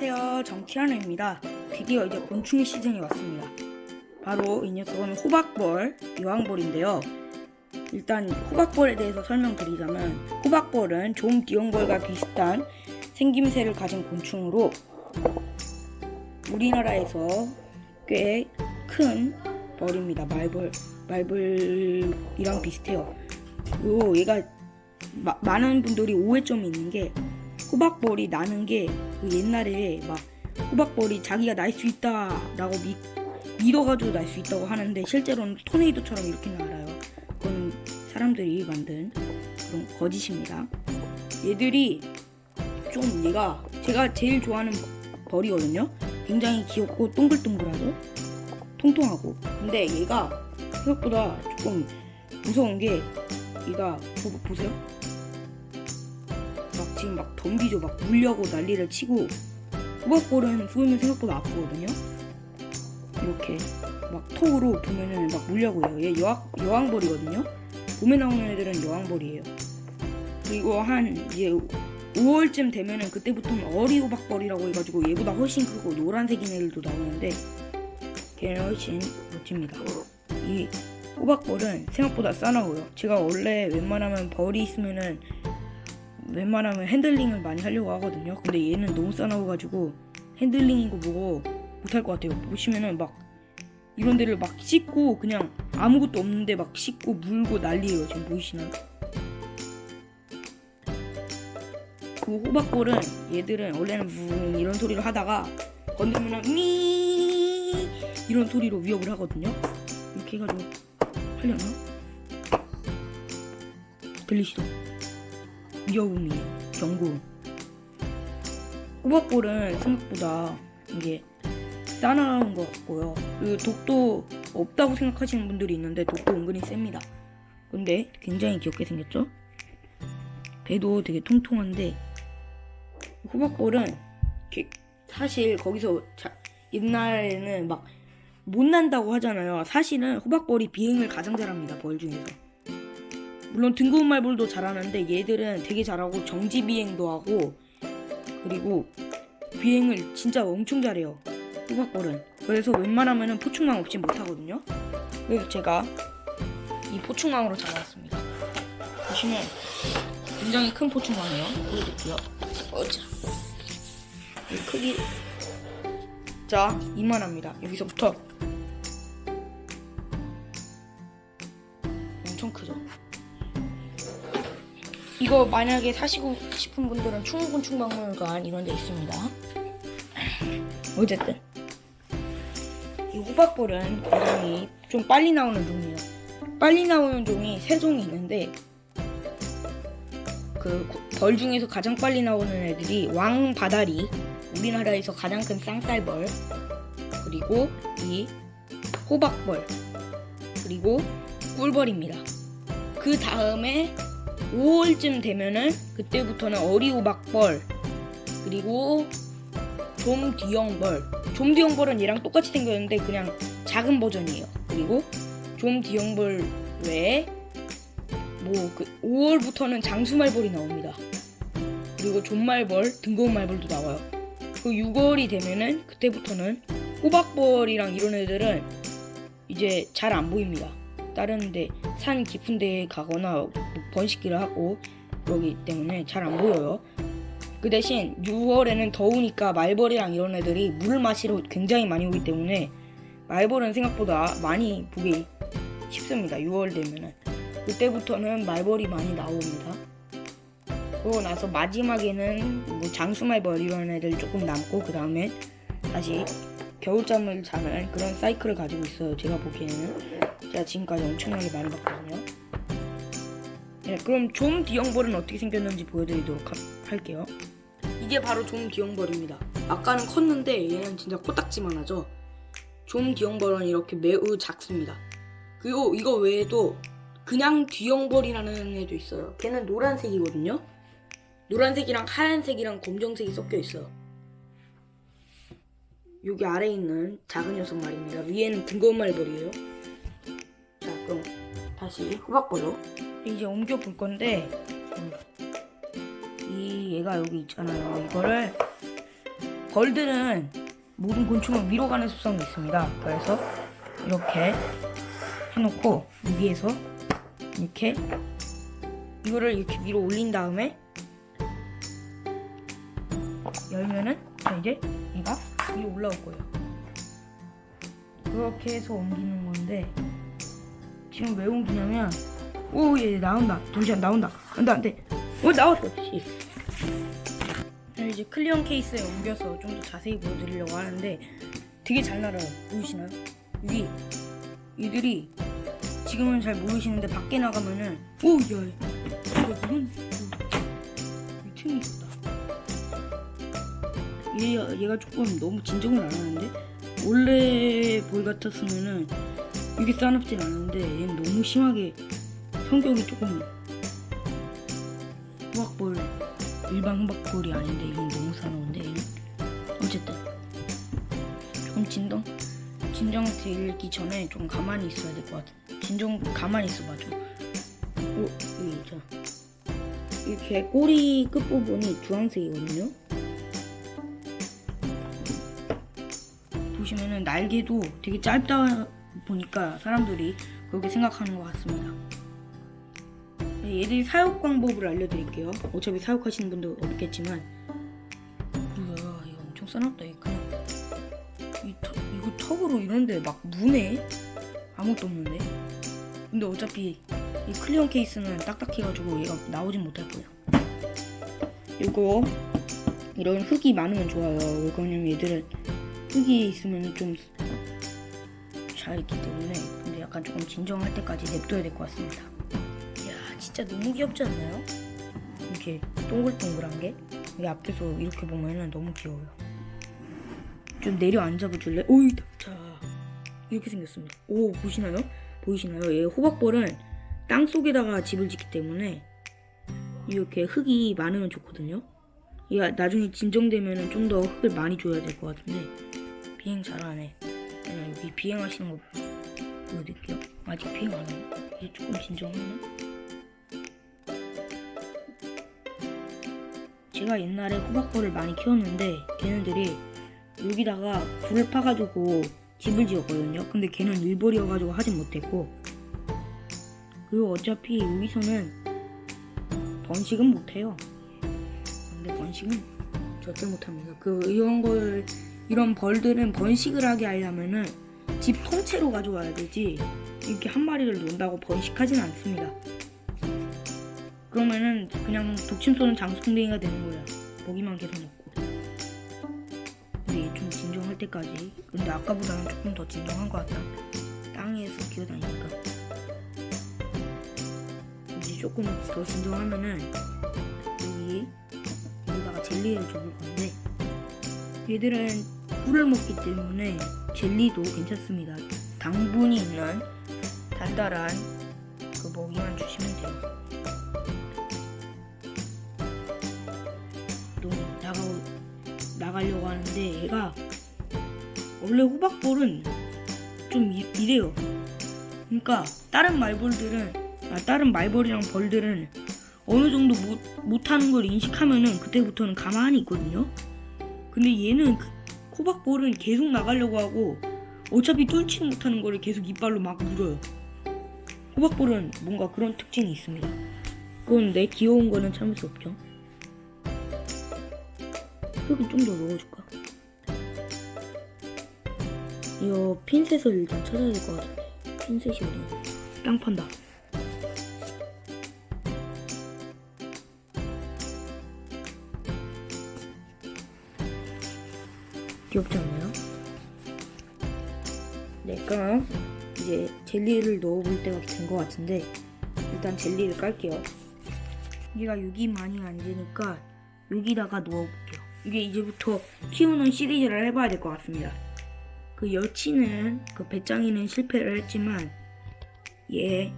안녕하세요. 정티라노입니다. 드디어 이제 곤충의 시즌이 왔습니다. 바로 이 녀석은 호박벌, 여왕벌인데요. 일단 호박벌에 대해서 설명드리자면 호박벌은 좀 디용벌과 비슷한 생김새를 가진 곤충으로 우리나라에서 꽤 큰 벌입니다. 말벌, 말벌이랑 비슷해요. 그리고 얘가 마- 많은 분들이 오해점이 있는 게 호박벌이 나는 게 그 옛날에 막 호박벌이 자기가 날 수 있다라고 믿, 믿어가지고 날 수 있다고 하는데 실제로는 토네이도처럼 이렇게 날아요. 그건 사람들이 만든 그런 거짓입니다. 얘들이 좀 얘가 제가 제일 좋아하는 벌이거든요. 굉장히 귀엽고 동글동글하고 통통하고 근데 얘가 생각보다 조금 무서운 게 얘가 보, 보세요. 막 지금 막 덤비죠. 막 물려고 난리를 치고 호박볼은 쏘면 생각보다 아프거든요. 이렇게 막 톡으로 보면은 막 물려고 해요. 얘 여왕, 여왕볼이거든요. 봄에 나오는 애들은 여왕볼이에요. 그리고 한 이제 5월쯤 되면은 그때부터는 어리 호박벌이라고 해가지고 얘보다 훨씬 크고 노란색인 애들도 나오는데 걔는 훨씬 멋집니다. 이 호박벌은 생각보다 싸나워요. 제가 원래 웬만하면 벌이 있으면은 웬만하면 핸들링을 많이 하려고 하거든요. 근데 얘는 너무 싸나워가지고 핸들링이고 뭐고 못할 것 같아요. 보시면은 막 이런 데를 막 씻고 그냥 아무것도 없는데 막 씻고 물고 난리예요. 지금 보이시나요? 그 호박볼은 얘들은 원래는 뭉 이런 소리를 하다가 건들면은 미 이런 소리로 위협을 하거든요. 이렇게 해가지고 하려나? 들리시죠? 위협음이에요. 경고. 호박볼은 생각보다 이게 싸나운 것 같고요. 그 독도 없다고 생각하시는 분들이 있는데 독도 은근히 셉니다. 근데 굉장히 귀엽게 생겼죠? 배도 되게 통통한데 호박볼은 사실 거기서 자- 옛날에는 막 못 난다고 하잖아요. 사실은 호박볼이 비행을 가장 잘합니다. 벌 중에서. 물론 등구운 말벌도 잘하는데 얘들은 되게 잘하고 정지 비행도 하고 그리고 비행을 진짜 엄청 잘해요. 호박벌은. 그래서 웬만하면은 포충망 없이 못 하거든요. 그래서 제가 이 포충망으로 잡아왔습니다. 보시면 굉장히 큰 포충망이에요. 보여드릴게요. 어자. 이 크기 자 이만합니다. 여기서부터 이거 만약에 사시고 싶은 분들은 충무곤충박물관 이런 데 있습니다. 어쨌든 이 호박볼은 굉장히 좀 빨리 나오는 종이에요. 빨리 나오는 종이 세 종이 있는데 그 벌 중에서 가장 빨리 나오는 애들이 왕바다리, 우리나라에서 가장 큰 쌍쌀벌, 그리고 이 호박벌, 그리고 꿀벌입니다. 그 다음에 5월쯤 되면은 그때부터는 어리호박벌 그리고 좀디형벌. 좀디형벌은 얘랑 똑같이 생겼는데 그냥 작은 버전이에요. 그리고 좀디형벌 외에 뭐 그 5월부터는 장수말벌이 나옵니다. 그리고 좀말벌 등거운 말벌도 나와요. 그 6월이 되면은 그때부터는 호박벌이랑 이런 애들은 이제 잘 안 보입니다 다른 데 산 깊은 데에 가거나 뭐 번식기를 하고 그러기 때문에 잘 안 보여요. 그 대신 6월에는 더우니까 말벌이랑 이런 애들이 물을 마시러 굉장히 많이 오기 때문에 말벌은 생각보다 많이 보기 쉽습니다. 6월 되면은 그때부터는 말벌이 많이 나옵니다. 그러고 나서 마지막에는 뭐 장수말벌 이런 애들 조금 남고 그 다음에 다시 겨울잠을 자는 그런 사이클을 가지고 있어요. 제가 보기에는 제가 지금까지 엄청나게 많이 봤거든요. 네, 그럼 좀 디형벌은 어떻게 생겼는지 보여드리도록 하- 할게요. 이게 바로 좀 디형벌입니다. 아까는 컸는데 얘는 진짜 코딱지만 하죠. 좀 디형벌은 이렇게 매우 작습니다. 그리고 이거 외에도 그냥 디형벌이라는 애도 있어요. 걔는 노란색이거든요. 노란색이랑 하얀색이랑 검정색이 섞여 있어요. 여기 아래에 있는 작은 녀석 말입니다. 위에는 등거운 말벌이에요. 자, 그럼 다시 호박벌로 이제 옮겨 볼 건데 음, 이 얘가 여기 있잖아요. 이거를 벌들은 모든 곤충을 위로 가는 습성이 있습니다. 그래서 이렇게 해놓고 여기에서 이렇게 이거를 이렇게 위로 올린 다음에 열면은 자, 이제 얘가 위로 올라올 거예요. 그렇게 해서 옮기는 건데 지금 왜 옮기냐면 오얘 나온다. 잠시만 나온다. 안돼 안돼 오 나왔어. 씨. 자, 이제 클리언 케이스에 옮겨서 좀 더 자세히 보여드리려고 하는데 되게 잘 날아요. 보이시나요? 여기 이들이 지금은 잘 모르시는데 밖에 나가면은 오야 이런 이 틈이 있었다. 얘, 얘가 조금 너무 진정을 안 하는데? 원래 볼 같았으면은 이게 싸납진 않은데 얘는 너무 심하게 성격이 조금 호박볼 일반 호박볼이 아닌데 이건 너무 싸나운데 어쨌든. 조금 진정 진정 들기 전에 좀 가만히 있어야 될 것 같아. 진정 가만히 있어봐 좀오 여기 있잖아 이렇게 꼬리 끝부분이 주황색이거든요? 보시면은 날개도 되게 짧다 보니까 사람들이 그렇게 생각하는 것 같습니다. 네, 얘들 사육 방법을 알려드릴게요. 어차피 사육하시는 분도 없겠지만, 뭐야 이거 엄청 싸납다. 이 그냥 이 턱, 이거 턱으로 이런데 막 무네 아무것도 없는데. 근데 어차피 이 클리어 케이스는 딱딱해가지고 얘가 나오진 못할 거예요. 이거 이런 흙이 많으면 좋아요. 왜 그러냐면 얘들은 흙이 있으면 좀 잘 있기 때문에 근데 약간 조금 진정할 때까지 냅둬야 될 것 같습니다. 이야 진짜 너무 귀엽지 않나요? 이렇게 동글동글한 게 여기 앞에서 이렇게 보면은 너무 귀여워요. 좀 내려 앉아 보줄래? 오이 자 이렇게 생겼습니다. 오 보시나요? 보이시나요? 얘 호박볼은 땅 속에다가 집을 짓기 때문에 이렇게 흙이 많으면 좋거든요. 얘가 나중에 진정되면은 좀 더 흙을 많이 줘야 될 것 같은데 비행 잘하네. 여기 비행하시는 거 보여드릴게요. 아직 비행 안 하네. 이제 조금 진정했나? 제가 옛날에 호박벌을 많이 키웠는데 걔네들이 여기다가 불을 파가지고 집을 지었거든요. 근데 걔는 일벌이어가지고 하진 못했고 그리고 어차피 여기서는 번식은 못해요. 근데 번식은 절대 못합니다. 그 이런 걸 이런 벌들은 번식을 하게 하려면은 집 통째로 가져와야 되지 이렇게 한 마리를 논다고 번식하진 않습니다. 그러면은 그냥 독침 쏘는 장수풍뎅이가 되는 거야. 먹이만 계속 먹고. 근데 얘좀 진정할 때까지. 근데 아까보다는 조금 더 진정한 것 같다. 땅에서 기어다니니까. 이제 조금 더 진정하면은 여기 여기다가 젤리를 줘볼 건데 얘들은 꿀을 먹기 때문에 젤리도 괜찮습니다. 당분이 있는 달달한 그 먹이만 주시면 돼요. 또 나가 나가려고 하는데 얘가 원래 호박볼은 좀 이, 이래요. 그러니까 다른 말벌들은 아 다른 말벌이랑 벌들은 어느 정도 못 못하는 걸 인식하면은 그때부터는 가만히 있거든요. 근데 얘는 그 호박볼은 계속 나가려고 하고 어차피 뚫지 못하는 거를 계속 이빨로 막 물어요. 호박볼은 뭔가 그런 특징이 있습니다. 내 귀여운 거는 참을 수 없죠. 흙을 좀더 넣어줄까? 이거 핀셋을 일단 찾아야 될 것 같은데 핀셋이 어디? 땅 판다. 귀엽지 않나요? 네, 그럼 이제 젤리를 넣어볼 때가 된 것 같은데 일단 젤리를 깔게요. 얘가 여기 많이 안 되니까 여기다가 넣어볼게요. 이게 이제부터 키우는 시리즈를 해봐야 될 것 같습니다. 그 여치는 그 배짱이는 실패를 했지만 얘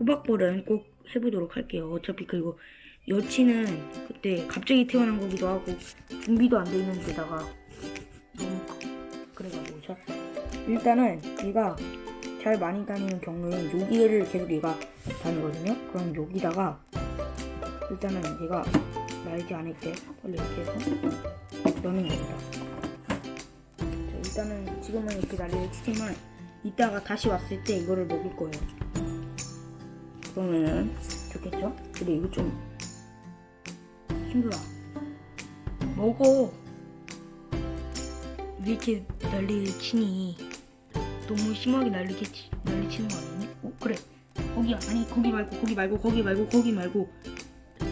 호박볼은 꼭 해보도록 할게요. 어차피 그리고 여치는 그때 갑자기 태어난 거기도 하고 준비도 안 돼 있는 데다가 일단은 얘가 잘 많이 다니는 경우에는 여기를 계속 얘가 다니거든요. 그럼 여기다가 일단은 얘가 날지 않을 때 빨리 이렇게 해서 넣는 겁니다. 일단은 지금은 이렇게 난리를 치지만 이따가 다시 왔을 때 이거를 먹을 거예요. 그러면은 좋겠죠? 근데 이거 좀 힘들어. 먹어. 왜 이렇게 난리를 치니? 너무 심하게 난리겠지. 난리 치는 거 아니니? 어, 그래. 거기 아니 거기 말고 거기 말고 거기 말고 거기 말고.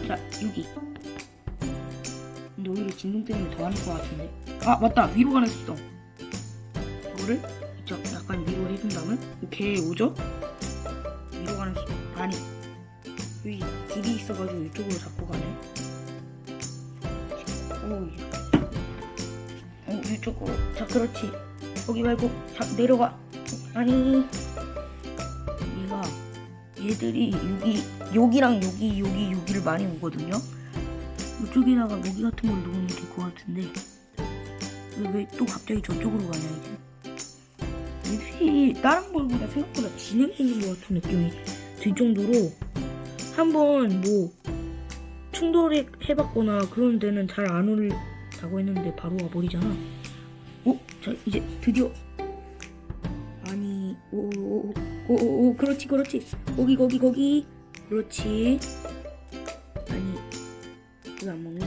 자 여기. 근데 오히려 진동 때문에 더 하는 것 같은데. 아 맞다 위로 가는 수 있어. 이거를 이쪽 약간 위로 해준 다음에 이렇게 오죠? 위로 가는 수 아니 여기 길이 있어가지고 이쪽으로 잡고 가네. 오, 어 이쪽으로 자 그렇지. 거기 말고 자 내려가. 아니 얘가 얘들이 여기 여기랑 여기 여기 여기를 많이 오거든요. 이쪽에다가 모기 같은 걸 놓으면 될 것 같은데 왜 또 갑자기 저쪽으로 가냐 이제 이 다른 걸보다 생각보다 진행이 있는 것 같은 느낌이 들 정도로 한번 뭐 충돌해 해봤거나 그런 데는 잘 안 올다고 했는데 바로 와버리잖아 어? 자 이제 드디어 아니 오오 오 오 그렇지 그렇지 거기 거기 거기 그렇지 아니 왜 안 먹니?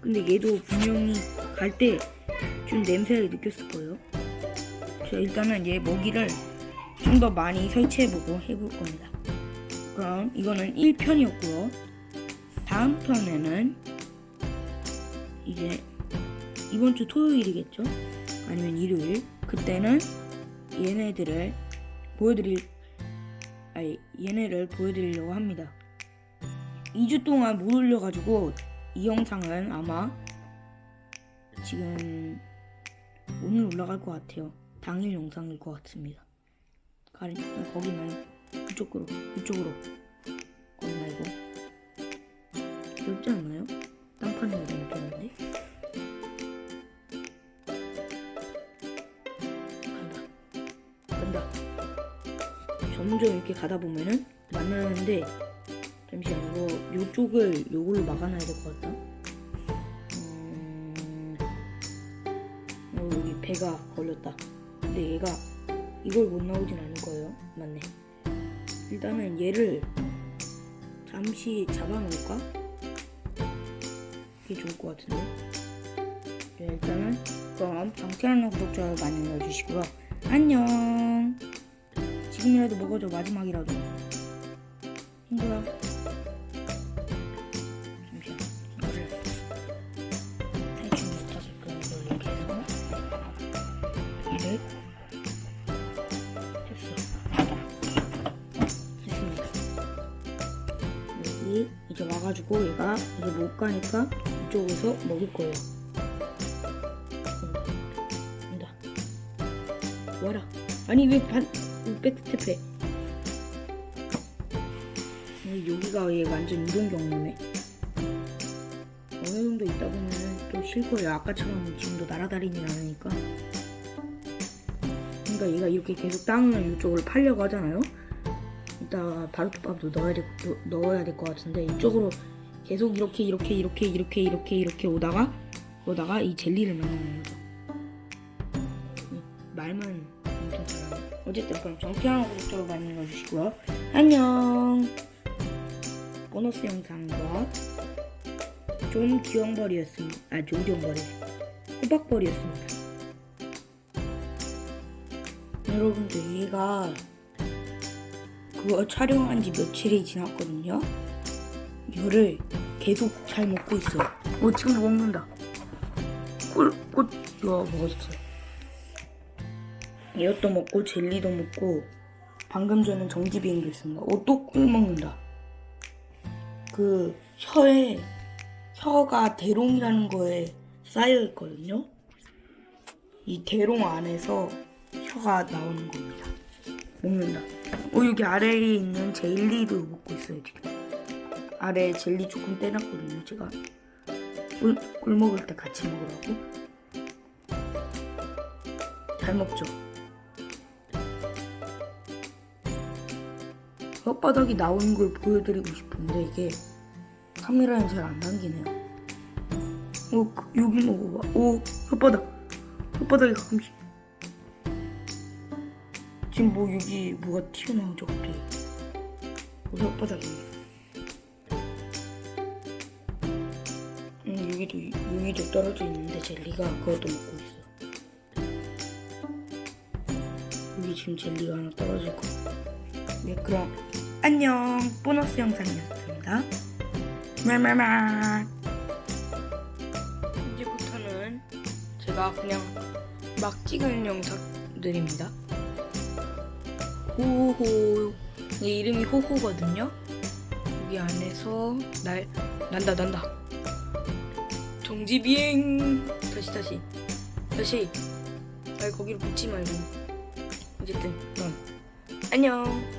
근데 얘도 분명히 갈 때 좀 냄새를 느꼈을 거예요. 자 일단은 얘 먹이를 좀 더 많이 설치해보고 해볼 겁니다. 그럼 이거는 1편이었고요. 다음 편에는 이제 이번 주 토요일이겠죠? 아니면 일요일 그때는 얘네들을 보여드릴 아니 얘네를 보여드리려고 합니다. 2주 동안 못 올려가지고 이 영상은 아마 지금 오늘 올라갈 것 같아요. 당일 영상일 것 같습니다. 가리 거기 말고 이쪽으로 이쪽으로 거기 말고 귀엽지 않나요? 땅판이 너무 웃겼는데 점점 이렇게 가다 보면은 만나는데 잠시만 이거 요쪽을 요걸로 막아놔야 될 것 같다. 음... 어, 여기 배가 걸렸다. 근데 얘가 이걸 못 나오진 않을 거예요. 맞네. 일단은 얘를 잠시 잡아놓을까? 그게 좋을 것 같은데. 네, 일단은 그럼 방태하는 구독자 많이 눌러주시고요. 안녕 지금이라도 먹어줘 마지막이라도. 힘들어 잠시만 이거를 못하게끔 이걸 이렇게. 해서 얘를 됐어. 됐습니다. 여기 이제 와가지고 얘가 이제 못 가니까 이쪽에서 먹을 거예요. 온다. 와라. 아니 왜 반, 왜 백스텝해 어, 여기가 얘 완전 이동 경로네. 어느 정도 있다 보면은 또쉴 거예요. 아까처럼 지금도 날아다니진 않으니까. 그러니까 얘가 이렇게 계속 땅을 이쪽으로 팔려고 하잖아요. 이따 바루토밥도 넣어야 될, 또- 넣어야 될 것 같은데 이쪽으로 계속 이렇게 이렇게 이렇게 이렇게 이렇게 이렇게 오다가 오다가 이 젤리를 거죠. 음, 말만 엄청 잘하네. 어쨌든 그럼 정피하는 구독자로 많이 눌러주시고요. 안녕. 보너스 영상과 존 귀염벌이었습니다. 아, 존 귀염벌이. 호박벌이었습니다. 여러분들, 얘가 그거 촬영한 지 며칠이 지났거든요. 이거를 계속 잘 먹고 있어요. 어, 지금 먹는다. 꿀, 꽃, 이거 먹었어요. 이것도 먹고, 젤리도 먹고, 방금 전에 정지비행도 했습니다. 어, 또꿀 먹는다. 그 혀에 혀가 대롱이라는 거에 쌓여 있거든요. 이 대롱 안에서 혀가 나오는 겁니다. 먹는다. 어 여기 아래에 있는 젤리도 먹고 있어요 지금. 아래 젤리 조금 떼놨거든요 제가. 꿀, 꿀 먹을 때 같이 먹으라고. 잘 먹죠. 혓바닥이 나오는 걸 보여드리고 싶은데 이게 카메라는 잘 안 당기네요. 오 그- 여기 먹어봐. 오 혓바닥. 혓바닥이 가끔씩. 지금 뭐 여기 뭐가 튀어나오죠 갑자기 오, 혓바닥이. 음 여기도 여기도 떨어져 있는데 젤리가 그것도 먹고 있어. 여기 지금 젤리가 하나 떨어지고 네 그럼 안녕. 보너스 영상이었습니다. 마마마. 이제부터는 제가 그냥 막 찍은 영상들입니다. 호호 내 이름이 호호거든요. 여기 안에서 날 난다 난다. 정지 비행. 다시 다시. 다시. 날 거기로 붙지 말고. 어쨌든 넌. 안녕